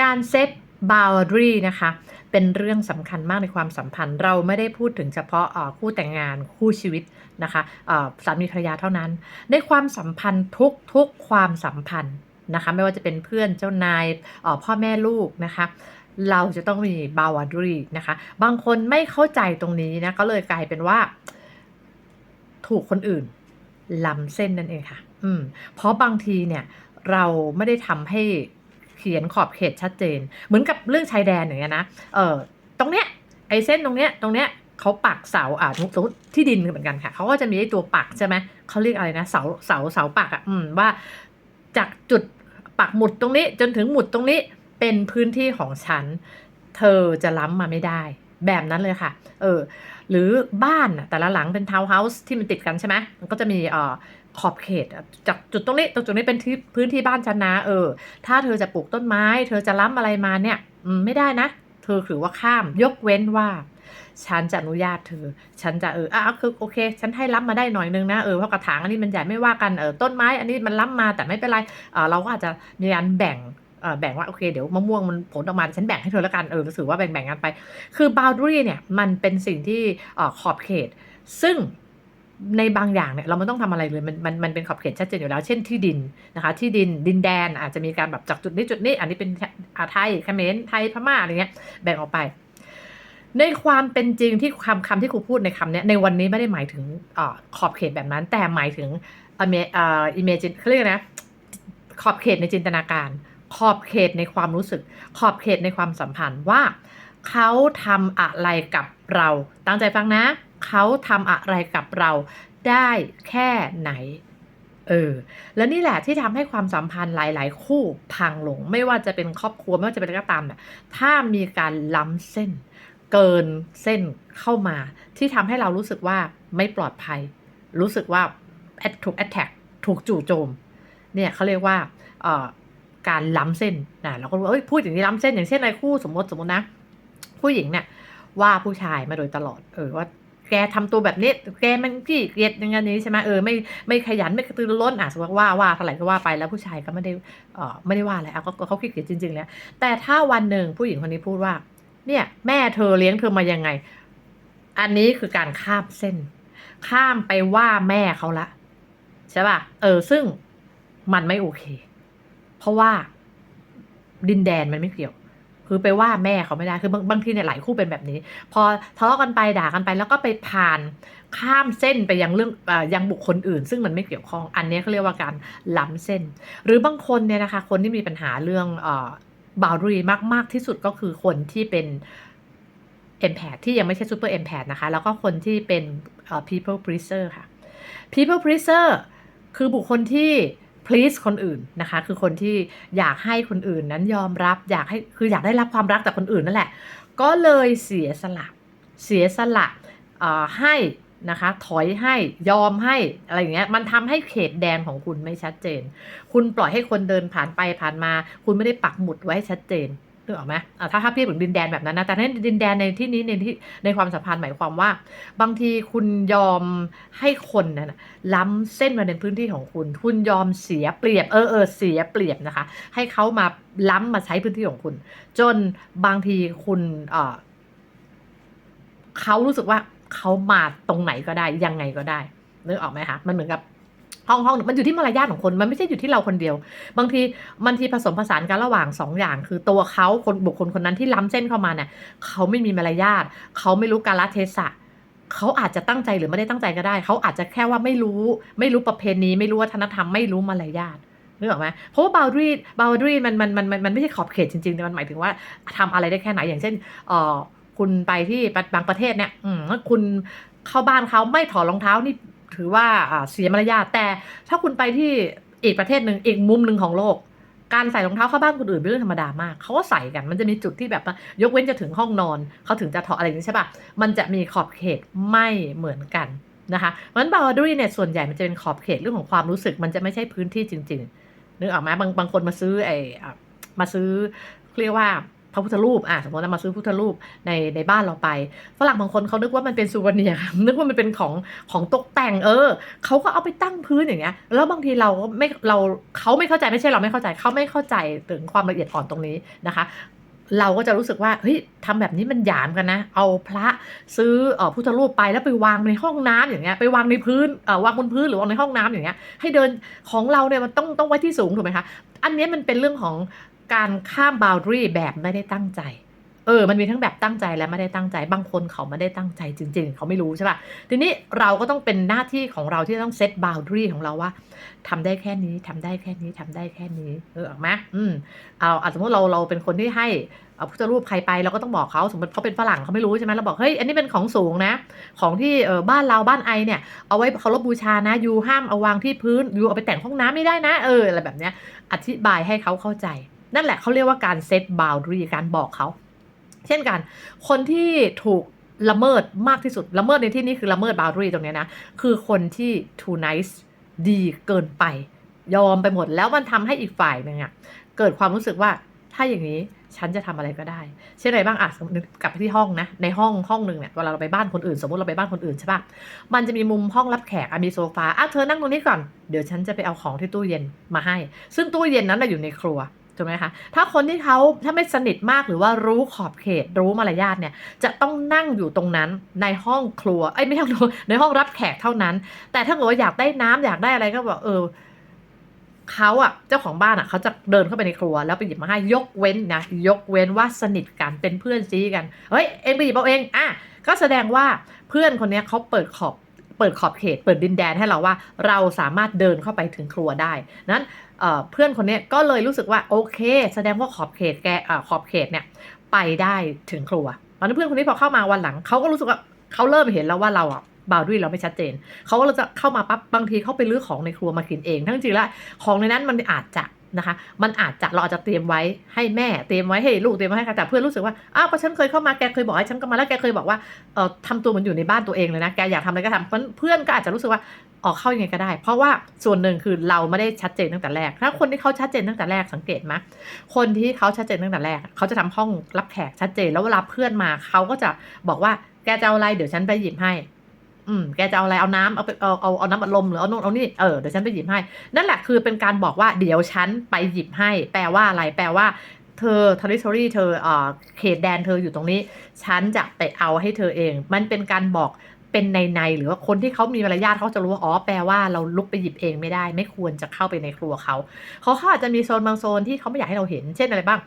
การเซต boundary นะคะเป็นเรื่องสำคัญมากในความสัมพันธ์ เราไม่ได้พูดถึงเฉพาะคู่แต่งงานคู่ชีวิตนะคะสามีภรรยาเท่านั้น ในความสัมพันธ์ทุกทุกความสัมพันธ์นะคะไม่ว่าจะเป็นเพื่อนเจ้านายพ่อแม่ลูกนะคะเราจะต้องมี boundary นะคะบางคนไม่เข้าใจตรงนี้นะก็เลยกลายเป็นว่า ถูกคนอื่นล้ำเส้นนั่นเองค่ะ อืมเพราะบางทีเนี่ย เราไม่ได้ทำให้ ขียนขอบเขตชัดเจน เหมือนกับเรื่องชายแดนอย่างเงี้ยนะเออตรงเนี้ยไอ้เส้นตรงเนี้ยตรงเนี้ยเขาปักเสาอ่าสมมติที่ดินเหมือนกันค่ะเขาก็จะมีไอตัวปักใช่ไหมเขาเรียกอะไรนะเสาเสาเสาปักอะอืมว่าจากจุดปักหมุดตรงนี้ จนถึงหมุดตรงนี้เป็นพื้นที่ของฉัน เธอจะล้ำมาไม่ได้ แบบนั้นเลยค่ะ เออ หรือบ้านน่ะแต่ละหลังเป็นทาวน์เฮาส์ที่มันติดกันใช่ไหมมันก็จะมีเอ่อขอบเขตจากจุดตรงนี้ตรงจุดนี้เป็นที่พื้นที่บ้านฉันนะเออ ถ้าเธอจะปลูกต้นไม้ เธอจะล้ำอะไรมาเนี่ยไม่ได้นะ เธอถือว่าข้าม ยกเว้นว่า ฉันจะอนุญาตเธอ ฉันจะเอออะคือโอเค ฉันให้ล้ำมาได้หน่อยนึงนะเออเพราะกระถางอันนี้มันใหญ่ไม่ว่ากันเออต้นไม้ อันนี้มันล้ำมาแต่ไม่เป็นไรเออเราก็อาจจะมีการแบ่ง แบ่งว่าโอเคเดี๋ยวมะม่วงมันผลออกมาฉันแบ่งให้เธอแล้วกันเออรู้สึกว่าแบ่งๆกันไป คือ boundary เนี่ยมันเป็นสิ่งที่ขอบเขต ซึ่งในบางอย่างเนี่ยเราไม่ต้องทำอะไรเลยมันมันมันเป็นขอบเขตชัดเจนอยู่แล้ว เช่นที่ดินนะคะ ที่ดินดินแดนอาจจะมีการแบบจากจุดนี้จุดนี้ อันนี้เป็นอาไทยเขมรไทยพม่าอะไรเงี้ยแบ่งออกไป ในความเป็นจริงที่คำคำที่ครูพูดในคำเนี้ยในวันนี้ไม่ได้หมายถึงอขอบเขตแบบนั้น แต่หมายถึงเอ่อ imagine เขาเรียกนะขอบเขตในจินตนาการ ขอบเขตในความรู้สึก ขอบเขตในความสัมพันธ์ว่า เขาทำอะไรกับเรา ตั้งใจฟังนะ เขาทำอะไรกับเราได้แค่ไหนเออแล้วนี่แหละที่ทำให้ความสัมพันธ์หลาย ๆ คู่พังลง ไม่ว่าจะเป็นครอบครัวไม่ว่าจะเป็นอะไรก็ตามเนี่ยถ้ามีการล้ำเส้น เกินเส้นเข้ามา ที่ทำให้เรารู้สึกว่าไม่ปลอดภัย รู้สึกว่าถูกแอ t แทกถูกจู่โจมเนี่ยเขาเรียกว่าเออ การล้ำเส้นนะเราก็รู้ว่าเอ้ยพูดอย่างนี้ล้ำเส้นอย่างเช่นในคู่สมมติสมมตินะ ผู้หญิงเนี่ยว่าผู้ชายมาโดยตลอด เออว่าแกทำตัวแบบนี้ แกมันขี้เกียจอย่างนี้ใช่ไหมเออไม่ไม่ขยันไม่กระตือรือร้นอะสมมติว่าว่าเท่าไหร่ก็ว่าไปแล้วผู้ชายก็ไม่ได้เออไม่ได้ว่าอะไรอะก็ก็เขาขี้เกียจจริง ๆ แล้ว แต่ถ้าวันหนึ่งผู้หญิงคนนี้พูดว่า เนี่ยแม่เธอเลี้ยงเธอมายังไง อันนี้คือการข้ามเส้น ข้ามไปว่าแม่เขาละใช่ป่ะเออซึ่งมันไม่โอเค เพราะว่าดินแดนมันไม่เกี่ยว คือไปว่าแม่เขาไม่ได้ คือบางบางทีเนี่ยหลายคู่เป็นแบบนี้ พอทะเลาะกันไปด่ากันไป แล้วก็ไปผ่านข้ามเส้นไปยังเรื่องอยังบุคคลอื่น ซึ่งมันไม่เกี่ยวข้อง อันนี้เขาเรียกว่าการล้ำเส้น หรือบางคนเนี่ยนะคะ คนที่มีปัญหาเรื่องเอ่อบาวรีมากมากที่สุดก็คือคนที่เป็น empath ที่ยังไม่ใช่ super empath นะคะ แล้วก็คนที่เป็น people pleaser ค่ะ people pleaser คือบุคคลที่ please คนอื่นนะคะ คือคนที่อยากให้คนอื่นนั้นยอมรับอยากให้คืออยากได้รับความรักจากคนอื่นนั่นแหละ ก็เลยเสียสละเสียสละให้นะคะถอยให้ยอมให้อะไรอย่างเงี้ยมันทำให้เขตแดนของคุณไม่ชัดเจน คุณปล่อยให้คนเดินผ่านไปผ่านมา คุณไม่ได้ปักหมุดไว้ชัดเจน นึกออกไหมอะถ้าถ้าเทียบถึงดินแดนแบบนั้นนะ แต่ในดินแดนในที่นี้ในที่ในความสัมพันธ์หมายความว่า บางทีคุณยอมให้คนนั้นล้ำเส้นมาในพื้นที่ของคุณ คุณยอมเสียเปรียบ เออเออเสียเปรียบนะคะ ให้เขามาล้ำมาใช้พื้นที่ของคุณ จนบางทีคุณเออเขารู้สึกว่าเขามาตรงไหนก็ได้ยังไงก็ได้นึกออกไหมคะ มันเหมือนกับ ห้องห้องมันอยู่ที่มารยาทของคนมันไม่ใช่อยู่ที่เราคนเดียว บางทีบางทีผสมผสานกันระหว่างสองอย่าง คือตัวเขาคนบุคคลคนนั้นที่ล้ำเส้นเข้ามาเนี่ยเขาไม่มีมารยาทเขาไม่รู้กาลเทศะเขาอาจจะตั้งใจหรือไม่ได้ตั้งใจก็ได้ เขาอาจจะแค่ว่าไม่รู้ ไม่รู้ประเพณี ไม่รู้วัฒนธรรมไม่รู้มารยาทนึกออกไหมเพราะว่าบาวดรีบาวดรีมันมันมันมันมันไม่ใช่ขอบเขตจริงๆแต่มันหมายถึงว่าทำอะไรได้แค่ไหนอย่างเช่นเออคุณไปที่บางประเทศเนี่ยอืมคุณเข้าบ้านเขาไม่ถอดรองเท้านี่ ถือว่าเสียมารยาทแต่ถ้าคุณไปที่อีกประเทศหนึ่งอีกมุมหนึ่งของโลก การใส่รองเท้าเข้าบ้านคนอื่นเป็นเรื่องธรรมดามากเขาก็ใส่กันมันจะมีจุดที่แบบยกเว้นจะถึงห้องนอนเขาถึงจะถอดอะไรอย่างนี้ใช่ปะมันจะมีขอบเขตไม่เหมือนกันนะคะเพราะฉะนั้นบาวดรีเนี่ยส่วนใหญ่มันจะเป็นขอบเขตเรื่องของความรู้สึก มันจะไม่ใช่พื้นที่จริง ๆนึกออกไหมบางบางคนมาซื้อไอ้มาซื้อเรียกว่า พระพุทธรูปอะสมมติเรามาซื้อพุทธรูปในในบ้านเราไปฝรั่งบางคนเขานึกว่ามันเป็นซูวเนียร์ค่ะนึกว่ามันเป็นของของตกแต่งเออเขาก็เอาไปตั้งพื้นอย่างเงี้ย แล้วบางทีเราไม่เราเขาไม่เข้าใจไม่ใช่เราไม่เข้าใจเขาไม่เข้าใจถึงความละเอียดอ่อนตรงนี้นะคะเราก็จะรู้สึกว่าเฮ้ยทำแบบนี้มันหยามกันนะ เอาพระซื้ออพุทธรูปไปแล้วไปวางในห้องน้ำอย่างเงี้ยไปวางในพื้นเออวางบนพื้นหรือวางในห้องน้ำอย่างเงี้ยให้เดินของเราเนี่ยมันต้องต้องไว้ที่สูงถูกไหมคะอันนี้มันเป็นเรื่องของ การข้าม boundary แบบไม่ได้ตั้งใจ เออ มันมีทั้งแบบตั้งใจและไม่ได้ตั้งใจ บางคนเขาไม่ได้ตั้งใจจริง ๆ เขาไม่รู้ใช่ป่ะ ทีนี้เราก็ต้องเป็นหน้าที่ของเราที่ต้องเซต boundary ของเราว่าทำได้แค่นี้ทำได้แค่นี้ทำได้แค่นี้ เออออกไหมอืม เอาสมมติเราเราเป็นคนที่ให้เอาพุทธรูปใครไปเราก็ต้องบอกเขาสมมติเขาเป็นฝรั่งเขาไม่รู้ใช่ไหมเราบอกเฮ้ยอันนี้เป็นของสูงนะ ของที่เออบ้านเราบ้านไอเนี่ยเอาไว้เคารพบูชานะยูห้ามเอาวางที่พื้นยูเอาไปแต่งห้องน้ำไม่ได้นะ เอออะไรแบบเนี้ยอธิบายให้เขาเข้าใจ นั่นแหละเขาเรียกว่าการเซต boundary การบอกเขา เช่นกัน คนที่ถูกละเมิดมากที่สุด ละเมิดในที่นี้คือละเมิด boundary ตรงนี้นะ คือคนที่ too nice ดีเกินไป ยอมไปหมดแล้วมันทำให้อีกฝ่ายหนึ่งอะเกิดความรู้สึกว่าถ้าอย่างนี้ฉันจะทำอะไรก็ได้ เช่นไรบ้างอะสมมติกลับไปที่ห้องนะ ในห้องห้องหนึ่งเนี่ยเวลาเราไปบ้านคนอื่น สมมติเราไปบ้านคนอื่นใช่ปะมันจะมีมุมห้องรับแขกมีโซฟาอะเธอนั่งตรงนี้ก่อน เดี๋ยวฉันจะไปเอาของที่ตู้เย็นมาให้ ซึ่งตู้เย็นนั้นอยู่ในครัว ถูกไหมคะถ้าคนที่เขาถ้าไม่สนิทมากหรือว่ารู้ขอบเขตรู้มารยาทเนี่ยจะต้องนั่งอยู่ตรงนั้นในห้องครัวไอ้ไม่ใช่ครัวในห้องรับแขกเท่านั้น แต่ถ้าเกิดว่าอยากได้น้ำอยากได้อะไรก็บอกเออเขาอะเจ้าของบ้านอะเขาจะเดินเข้าไปในครัว แล้วไปหยิบมาให้ยกเว้นนะยกเว้นว่าสนิทกันเป็นเพื่อนซีกันเฮ้ยเองไปหยิบเอาเองอะก็แสดงว่าเพื่อนคนนี้เขาเปิดขอบ เปิดขอบเขต เปิดดินแดนให้เราว่า เราสามารถเดินเข้าไปถึงครัวได้ นั้นเเพื่อนคนนี้ก็เลยรู้สึกว่าโอเค แสดงว่าขอบเขตแกเอ่อขอบเขตเนี่ยไปได้ถึงครัวตอนนั้นเพื่อนคนนี้พอเข้ามาวันหลังเขาก็รู้สึกว่าเขาเริ่มเห็นแล้วว่าเราอะบาวด้วยเราไม่ชัดเจน เขาก็จะเข้ามาปั๊บบางทีเขาไปรื้อของในครัวมากินเอง ทั้งจริงแล้วของในนั้นมันอาจจะ นะคะ มันอาจจะเราอาจจะเตรียมไว้ให้แม่เตรียมไว้ให้ลูกเตรียมไว้ให้ใครแต่เพื่อนรู้สึกว่าอ้าวก็ฉันเคยเข้ามาแกเคยบอกให้ฉันก็มาแล้วแกเคยบอกว่าเออทำตัวเหมือนอยู่ในบ้านตัวเองเลยนะแกอยากทำอะไรก็ทำเพื่อนก็อาจจะรู้สึกว่าออกเข้ายังไงก็ได้ เพราะว่าส่วนหนึ่งคือเราไม่ได้ชัดเจนตั้งแต่แรก ถ้าคนที่เขาชัดเจนตั้งแต่แรกสังเกตไหมคนที่เขาชัดเจนตั้งแต่แรก เขาจะทำห้องรับแขกชัดเจนแล้วเวลาเพื่อนมาเขาก็จะบอกว่าแกจะเอาอะไรเดี๋ยวฉันไปหยิบให้ อืมแกจะเอาอะไรเอาน้ำเอาไปเอาเอาเอาน้ำอัดลมหรือเอาโน่นเอานี่เออเดี๋ยวฉันไปหยิบให้ นั่นแหละคือเป็นการบอกว่าเดี๋ยวฉันไปหยิบให้ แปลว่าอะไรแปลว่า เธอ territory เธอเอ่อเขตแดนเธออยู่ตรงนี้ ฉันจะไปเอาให้เธอเอง มันเป็นการบอกเป็นในในหรือว่าคนที่เขามีมารยาทเขาจะรู้ว่าอ๋อแปลว่าเราลุกไปหยิบเองไม่ได้ ไม่ควรจะเข้าไปในครัวเขาเขาเขาอาจจะมีโซนบางโซนที่เขาไม่อยากให้เราเห็น เช่นอะไรบ้าง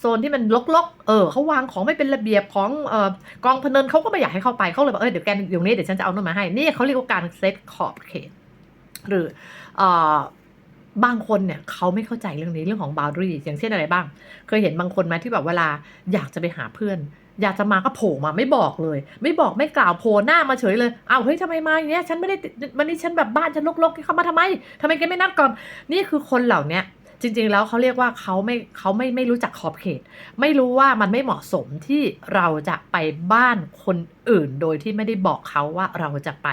โซนที่มันลกๆ เออเขาวางของไม่เป็นระเบียบของเอ่อกองพนันเขาก็ไม่อยากให้เข้าไปเขาเลยบอกเออเดี๋ยวแกอยู่นี้เดี๋ยวฉันจะเอาโน่นมาให้ นี่เขาเรียกว่าการเซตขอบเขต หรือเอ่อบางคนเนี่ยเขาไม่เข้าใจเรื่องนี้เรื่องของ boundary อย่างเช่นอะไรบ้าง เคยเห็นบางคนไหมที่แบบเวลาอยากจะไปหาเพื่อน อยากจะมาก็โผล่มาไม่บอกเลย ไม่บอกไม่กล่าวโผล่หน้ามาเฉยเลยอ้าวเฮ้ยทำไมมาอย่างเนี้ยฉันไม่ได้วันนี้ฉันแบบบ้านฉันรกๆเข้ามาทำไมทำไมแกไม่นัดก่อน นี่คือคนเหล่าเนี้ย จริง ๆ แล้วเขาเรียกว่าเขาไม่เขาไม่ไม่รู้จักขอบเขต ไม่รู้ว่ามันไม่เหมาะสมที่เราจะไปบ้านคนอื่น โดยที่ไม่ได้บอกเขาว่าเราจะไป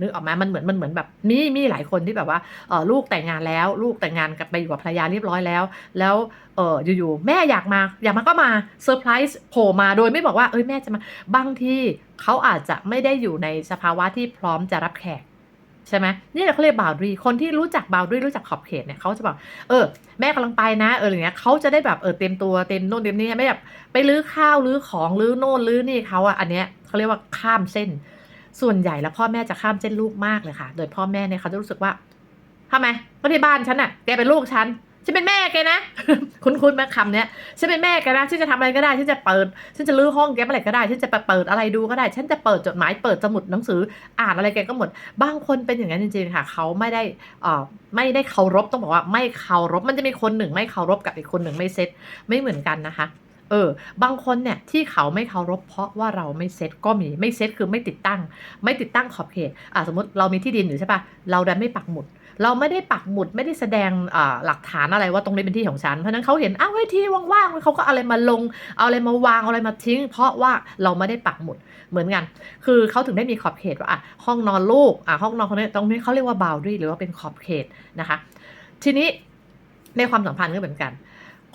นึกออกไหมมันเหมือนมันเหมือนแบบมีมีหลายคนที่แบบว่าเออลูกแต่งงานแล้ว ลูกแต่งงานกับไปอยู่กับภรรยาเรียบร้อยแล้ว แล้วเอออยู่ๆแม่อยากมาอยากมาก็มาเซอร์ไพรส์โผล่มาโดยไม่บอกว่าเอ้ยแม่จะมาบางที่เขาอาจจะไม่ได้อยู่ในสภาวะที่พร้อมจะรับแขก ใช่ไหมนี่เราเขาเรียกบาวดีคนที่รู้จักบาวดีรู้จักขอบเขตเนี่ยเขาจะบอกเออ แม่กำลังไปนะเอออย่างเงี้ยเขาจะได้แบบเออเต็มตัวเต็มโน่นเต็มนี่ไม่แบบไปลื้อข้าวลื้อของลื้อโน่นลื้อนี่เขาอะอันเนี้ยเขาเรียกว่าข้ามเส้น ส่วนใหญ่แล้วพ่อแม่จะข้ามเส้นลูกมากเลยค่ะ โดยพ่อแม่เนี่ยเขาจะรู้สึกว่าทำไมก็ที่บ้านฉันอะแกเป็นลูกฉัน ฉันเป็นแม่แกนะ คุ้นๆไหมคำเนี้ยฉันเป็นแม่แกนะฉันจะทำอะไรก็ได้ฉันจะเปิด ฉันจะลื้อห้องแกเมื่อไหร่ก็ได้ฉันจะไปเปิดอะไรดูก็ได้ ฉันจะเปิดจดหมายเปิดสมุดหนังสืออ่านอะไรแกก็หมด บางคนเป็นอย่างนั้นจริงๆค่ะเขาไม่ได้เอ่อไม่ได้เคารพต้องบอกว่าไม่เคารพมันจะมีคนหนึ่งไม่เคารพกับอีกคนหนึ่งไม่เซ็ตไม่เหมือนกันนะคะเออบางคนเนี่ยที่เขาไม่เคารพเพราะว่าเราไม่เซ็ตก็มีไม่เซ็ตคือไม่ติดตั้ง ไม่ติดตั้งขอบเขตอ่าสมมติเรามีที่ดินอยู่ใช่ปะเราดันไม่ปักหมุด เราไม่ได้ปักหมุดไม่ได้แสดงหลักฐานอะไรว่าตรงนี้เป็นที่ของฉัน เพราะนั้นเขาเห็นอ้าวเฮ้ที่ว่างๆเขาก็อะไรมาลง เอาอะไรมาวางเอาอะไรมาทิ้ง เพราะว่าเราไม่ได้ปักหมุดเหมือนกัน คือเขาถึงได้มีขอบเขตว่าอะห้องนอนลูกอะห้องนอนคนนี้ตรงนี้เขาเรียกว่า boundary หรือว่าเป็นขอบเขตนะคะ ทีนี้ในความสัมพันธ์ก็เหมือนกัน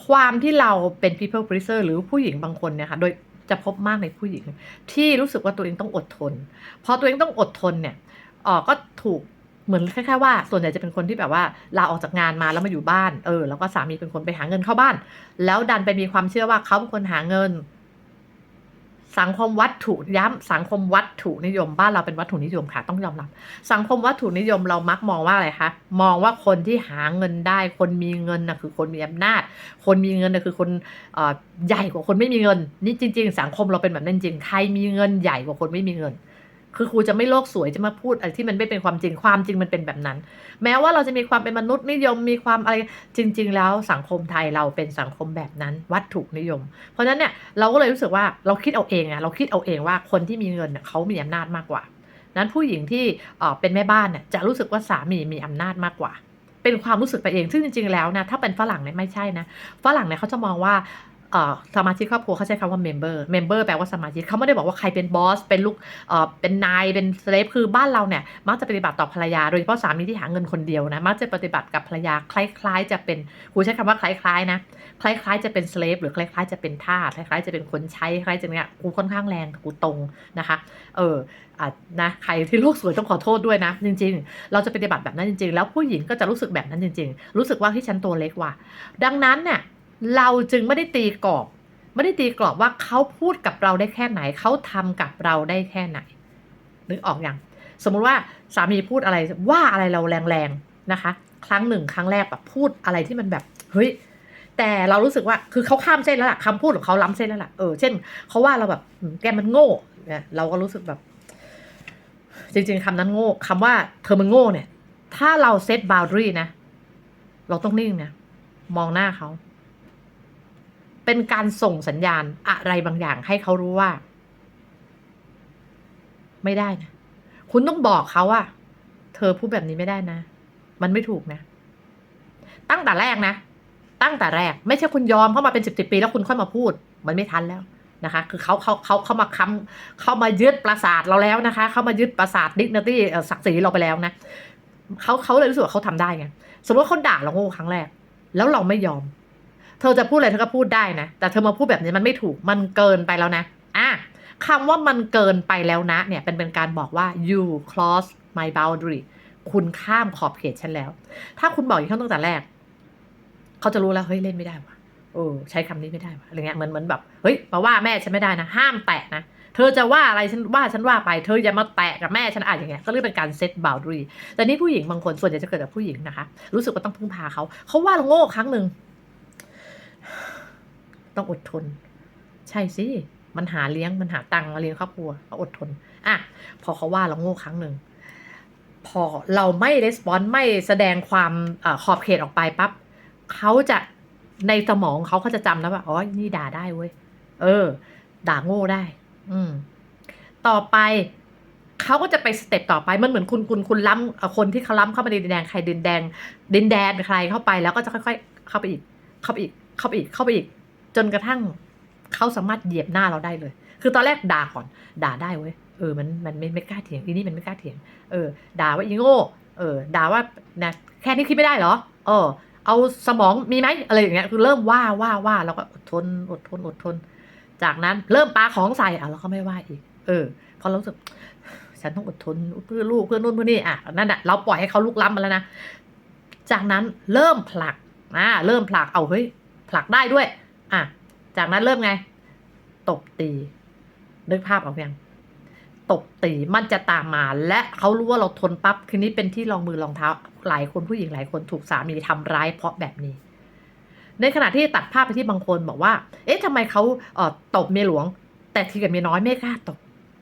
ความที่เราเป็น people pleaser หรือผู้หญิงบางคนเนี่ยค่ะโดยจะพบมากในผู้หญิง ที่รู้สึกว่าตัวเองต้องอดทน พอตัวเองต้องอดทนเนี่ยออก็ถูก เหมือนคล้ายๆว่าส่วนใหญ่จะเป็นคนที่แบบว่าลาออกจากงานมาแล้วมาอยู่บ้าน เออ แล้วก็สามีเป็นคนไปหาเงินเข้าบ้าน แล้วดันไปมีความเชื่อว่าเขาเป็นคนหาเงิน สังคมวัตถุย้ำสังคมวัตถุนิยม บ้านเราเป็นวัตถุนิยมค่ะ ต้องยอมรับ สังคมวัตถุนิยมเรามักมองว่าอะไรคะมองว่าคนที่หาเงินได้ คนมีเงินนะคือคนมีอำนาจ คนมีเงินนะคือคนอใหญ่กว่าคนไม่มีเงิน นี่จริง ๆ สังคมเราเป็นแบบนั้นจริงใครมีเงินใหญ่กว่าคนไม่มีเงิน คือครูจะไม่โลกสวยจะมาพูดอะไรที่มันไม่เป็นความจริงความจริงมันเป็นแบบนั้น แม้ว่าเราจะมีความเป็นมนุษย์นิยมมีความอะไรจริง ๆ แล้วสังคมไทยเราเป็นสังคมแบบนั้น วัตถุนิยม เพราะฉะนั้นเนี่ยเราก็เลยรู้สึกว่าเราคิดเอาเองอะเราคิดเอาเองว่าคนที่มีเงินเนี่ยเขามีอำนาจมากกว่า นั้นผู้หญิงที่เป็นแม่บ้านเนี่ยจะรู้สึกว่าสามีมีอำนาจมากกว่า เป็นความรู้สึกไปเองซึ่งจริง ๆ แล้วนะถ้าเป็นฝรั่งเนี่ยไม่ใช่นะฝรั่งเนี่ยเขาจะมองว่า สมาชิกครอบครัวเขาใช้คำว่า member member แปลว่าสมาชิกเขาไม่ได้บอกว่าใครเป็นบอสเป็นลูกเออเป็นนายเป็นสเลฟคือบ้านเราเนี่ยมักจะปฏิบัติต่อภรรยาโดยเฉพาะสามีที่หาเงินคนเดียวนะมักจะปฏิบัติกับภรรยาคล้าย ๆ จะเป็นครูใช้คำว่าคล้ายๆนะคล้ายๆจะเป็นสเลฟหรือคล้าย ๆ จะเป็นทาสคล้ายๆ จะเป็นคนใช้คล้ายๆจะเนี่ยกูค่อนข้างแรงกูตรงนะคะเอออะนะใครที่โลกสวยต้องขอโทษด้วยนะ จริง ๆ เราจะปฏิบัติแบบนั้นจริง ๆ แล้วผู้หญิงก็จะรู้สึกแบบนั้นจริง ๆ รู้สึกว่าที่ฉันตัวเล็กว่ะดังนั้นเนี่ย เราจึงไม่ได้ตีกรอบไม่ได้ตีกรอบว่าเขาพูดกับเราได้แค่ไหน เขาทำกับเราได้แค่ไหนนึกออกอย่างสมมุติว่าสามีพูดอะไรว่าอะไรเราแรงๆนะคะ ครั้งหนึ่งครั้งแรกแบบพูดอะไรที่มันแบบเฮ้ยแต่เรารู้สึกว่าคือเขาข้ามเส้นแล้วล่ะคำพูดของเขาล้ำเส้นแล้วล่ะเออเช่นเขาว่าเราแบบแกมันโง่เนี่ยเราก็รู้สึกแบบ จริง ๆคำนั้นโง่คำว่าเธอมันโง่เนี่ย ถ้าเราเซตบาวดรีนะเราต้องนิ่งนะมองหน้าเขา เป็นการส่งสัญญาณอะไรบางอย่างให้เขารู้ว่า ไม่ได้นะ คุณต้องบอกเขาว่า เธอพูดแบบนี้ไม่ได้นะ มันไม่ถูกนะ ตั้งแต่แรกนะ ตั้งแต่แรก ไม่ใช่คุณยอมเข้ามาเป็นสิบสิบปีแล้วคุณค่อยมาพูด มันไม่ทันแล้วนะคะ คือเขาเขาเขาเขามาค้ำเขามายึดประสาทเราแล้วนะคะ เขามายึดประสาทดิกนิตี้ศักดิ์ศรีเราไปแล้วนะเขาเขาเลยรู้สึกว่าเขาทำได้ไง สมมติว่าเขาด่าเราโง่ครั้งแรก แล้วเราไม่ยอม เธอจะพูดอะไรเธอก็พูดได้นะ แต่เธอมาพูดแบบนี้มันไม่ถูกมันเกินไปแล้วนะอะคำว่ามันเกินไปแล้วนะ เนี่ยเป็นเป็นการบอกว่า you cross my boundary คุณข้ามขอบเขตฉันแล้ว ถ้าคุณบอกอย่างนี้ตั้งแต่แรก เขาจะรู้แล้วเฮ้ยเล่นไม่ได้วะเออใช้คำนี้ไม่ได้วะอะไรเงี้ยเหมือนเหมือนแบบเฮ้ยมาว่าแม่ฉันไม่ได้นะ ห้ามแตะนะเธอจะว่าอะไรฉันว่าฉันว่าไปเธออย่ามาแตะกับแม่ฉันอะอย่างเงี้ยก็เรียกเป็นการเซตบาวดรีแต่นี่ผู้หญิงบางคนส่วนใหญ่จะเกิดจากผู้หญิงนะคะ รู้สึกว่าต้องพึ่งพาเขาเขาว่าเราโง่ครั้งหนึ่ง ต้องอดทน ใช่สิ มันหาเลี้ยงมันหาตังค์มาเลี้ยงครอบครัวก็อดทน อะ พอเขาว่าเราโง่ครั้งหนึ่ง พอเราไม่รีสปอนไม่แสดงความอขอบเขตออกไปปั๊บเขาจะในสมองเขาเขาจะจำแล้วว่าอ๋อ นี่ด่าได้เว้ย เออ ด่าโง่ได้ อืม ต่อไปเขาก็จะไปสเต็ปต่อไป มันเหมือนคุณคุณคุณล้ำคนที่เขาล้ำเข้ามาในดินแดงใครดินแดง ดินแดนใครเข้าไปแล้วก็จะค่อย ๆ เข้าไปอีก เข้าไปอีก เข้าไปอีกเข้าไปอีก จนกระทั่งเขาสามารถเหยียบหน้าเราได้เลย คือตอนแรกด่าก่อน ด่าได้เว้ยเออมันมันไม่ไม่กล้าเถียงอีนี่มันไม่กล้าเถียงเออด่าว่าอีโง่เออด่าว่านะแค่นี้คิดไม่ได้เหรอ เออ เอาสมองมีไหมอะไรอย่างเงี้ยคือเริ่มว่าว่าว่าแล้วก็อดทนอดทนอดทน จากนั้นเริ่มปาของใส่อะเราก็ไม่ว่าอีก เออ พอเรารู้สึกฉันต้องอดทนเพื่อลูกเพื่อนู่นเพื่อนี่อะนั่นแหะเราปล่อยให้เขาลุกล้ำมาแล้วนะจากนั้นเริ่มผลักอ่าเริ่มผลักเอาเฮ้ย ผลักได้ด้วย อะ จากนั้นเริ่มไง ตบตี นึกภาพออกยังตบตีมันจะตามมา และเขารู้ว่าเราทนปั๊บคืนนี้เป็นที่รองมือรองเท้า หลายคนผู้หญิงหลายคนถูกสามีทำร้ายเพราะแบบนี้ ในขณะที่ตัดภาพไปที่บางคนบอกว่า เอ๊ะทำไมเขาเอ่อตบเมียหลวง แต่ทีกับเมียน้อยไม่กล้าตบ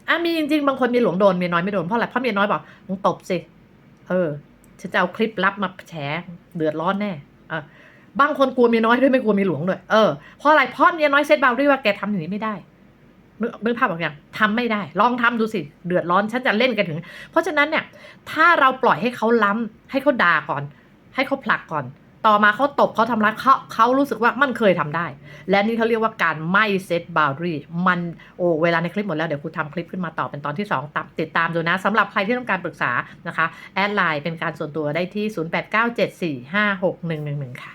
อะมีจริงๆบางคนเมียหลวงโดนเมียน้อยไม่โดนเพราะอะไรเพราะเมียน้อยบอกมึงตบสิเออฉันจะเอาคลิปลับมาแฉเดือดร้อนแน่อะ บางคนกลัวเมียน้อยด้วยไม่กลัวเมียหลวงด้วยเออเพราะอะไรเพราะเมียน้อยเซตบาวด้วยว่าแกทำอย่างนี้ไม่ได้นึกนึกภาพออกยังทำไม่ได้ ลองทำดูสิ เดือดร้อนฉันจะเล่นกันถึง เพราะฉะนั้นเนี่ย ถ้าเราปล่อยให้เขาล้ำให้เขาด่าก่อน ให้เขาผลักก่อน ต่อมาเขาตบเขาทำร้ายเขาเขารู้สึกว่ามันเคยทำได้ และนี่เขาเรียกว่าการไม่เซตบาวรีมันโอ้เวลาในคลิปหมดแล้ว เดี๋ยวครูทำคลิปขึ้นมาต่อเป็นตอนที่ 2ตับติดตามดูนะสำหรับใครที่ต้องการปรึกษานะคะ แอดไลน์เป็นการส่วนตัวได้ที่ 0897456111 ค่ะ